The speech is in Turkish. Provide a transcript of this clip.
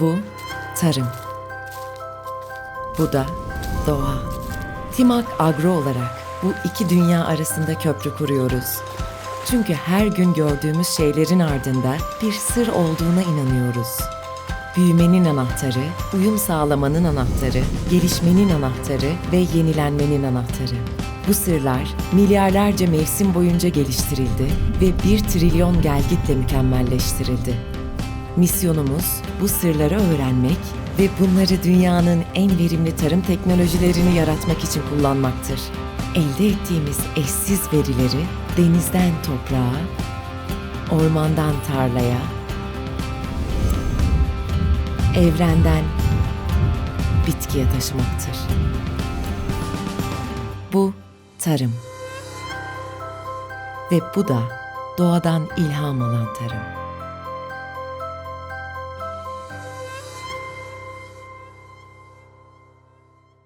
Bu tarım. Bu da doğa. Timak Agro olarak bu iki dünya arasında köprü kuruyoruz. Çünkü her gün gördüğümüz şeylerin ardında bir sır olduğuna inanıyoruz. Büyümenin anahtarı, uyum sağlamanın anahtarı, gelişmenin anahtarı ve yenilenmenin anahtarı. Bu sırlar milyarlarca mevsim boyunca geliştirildi ve bir trilyon gelgitle mükemmelleştirildi. Misyonumuz bu sırları öğrenmek ve bunları dünyanın en verimli tarım teknolojilerini yaratmak için kullanmaktır. Elde ettiğimiz eşsiz verileri denizden toprağa, ormandan tarlaya, evrenden bitkiye taşımaktır. Bu tarım. Ve bu da doğadan ilham alan tarım.